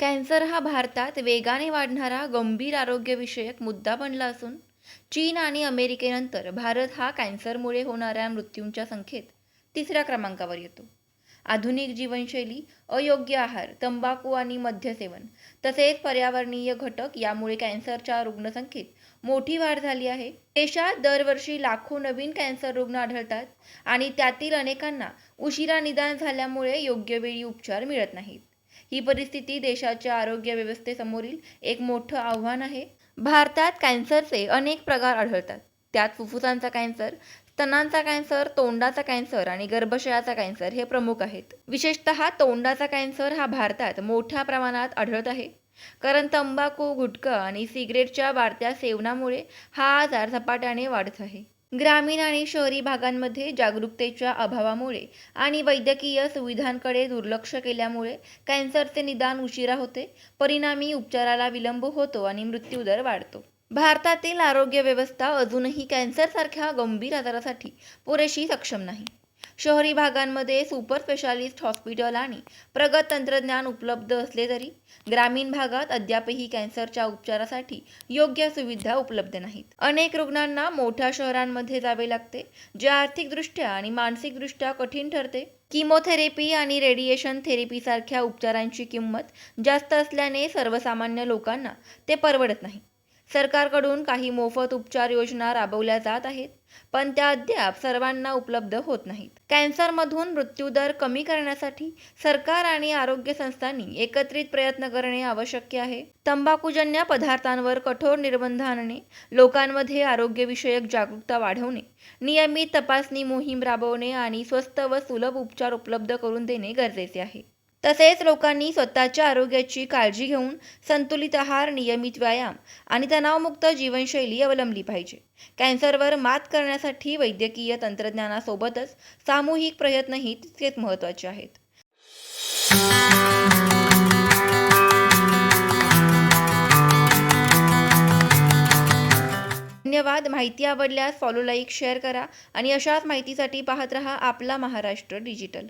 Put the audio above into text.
Cancer हा भारतात वेगाने वाढणारा गंभीर आरोग्यविषयक मुद्दा बनला असून चीन आणि अमेरिकेनंतर भारत हा कॅन्सरमुळे होणाऱ्या मृत्यूंच्या संख्येत तिसऱ्या क्रमांकावर येतो. आधुनिक जीवनशैली अयोग्य आहार तंबाखू आणि मद्यसेवन तसेच पर्यावरणीय घटक यामुळे कॅन्सरच्या रुग्णसंख्येत मोठी वाढ झाली आहे. देशात दरवर्षी लाखो नवीन कॅन्सर रुग्ण आढळतात आणि त्यातील अनेकांना उशिरा निदान झाल्यामुळे योग्य वेळी उपचार मिळत नाहीत. ही परिस्थिती देशाच्या आरोग्य व्यवस्थेसमोरील एक मोठं आव्हान आहे. भारतात कॅन्सरचे अनेक प्रकार आढळतात. त्यात फुफ्फुसांचा कॅन्सर स्तनांचा कॅन्सर तोंडाचा कॅन्सर आणि गर्भाशयाचा कॅन्सर हे प्रमुख आहेत. विशेषतः तोंडाचा कॅन्सर हा भारतात मोठ्या प्रमाणात आढळत आहे. कारण तंबाखू गुटखा आणि सिगरेटच्या वाढत्या सेवनामुळे हा आजार झपाट्याने वाढत आहे. ग्रामीण आणि शहरी भागांमध्ये जागरूकतेच्या अभावामुळे आणि वैद्यकीय सुविधांकडे दुर्लक्ष केल्यामुळे कॅन्सरचे निदान उशिरा होते परिणामी उपचाराला विलंब होतो आणि मृत्यूदर वाढतो. भारतातील आरोग्य व्यवस्था अजूनही कॅन्सरसारख्या गंभीर आजारासाठी पुरेशी सक्षम नाही. शहरी भागांमध्ये सुपर स्पेशालिस्ट हॉस्पिटल आणि प्रगत तंत्रज्ञान उपलब्ध असले तरी ग्रामीण भागात अद्यापही कॅन्सरच्या उपचारासाठी योग्य सुविधा उपलब्ध नाहीत. अनेक रुग्णांना मोठ्या शहरांमध्ये जावे लागते जे आर्थिकदृष्ट्या आणि मानसिकदृष्ट्या कठीण ठरते. किमोथेरपी आणि रेडिएशन थेरपीसारख्या उपचारांची किंमत जास्त असल्याने सर्वसामान्य लोकांना ते परवडत नाही. सरकारकडून काही मोफत उपचार योजना राबवल्या जात आहेत पण त्या अद्याप सर्वांना उपलब्ध होत नाहीत. कॅन्सरमधून मृत्यूदर कमी करण्यासाठी सरकार आणि आरोग्य संस्थांनी एकत्रित प्रयत्न करणे आवश्यक आहे. तंबाखूजन्य पदार्थांवर कठोर निर्बंध आणणे लोकांमध्ये आरोग्यविषयक जागरूकता वाढवणे नियमित तपासणी मोहीम राबवणे आणि स्वस्त व सुलभ उपचार उपलब्ध करून देणे गरजेचे आहे. तसेच लोकांनी स्वतःच्या आरोग्याची काळजी घेऊन संतुलित आहार नियमित व्यायाम आणि तणावमुक्त जीवनशैली अवलंबली पाहिजे. कॅन्सरवर मात करण्यासाठी वैद्यकीय तंत्रज्ञानासोबतच सामूहिक प्रयत्नही तितकेच महत्त्वाचे आहेत. धन्यवाद. माहिती आवडल्यास फॉलो लाईक शेअर करा आणि अशाच माहितीसाठी पाहत रहा आपला महाराष्ट्र डिजिटल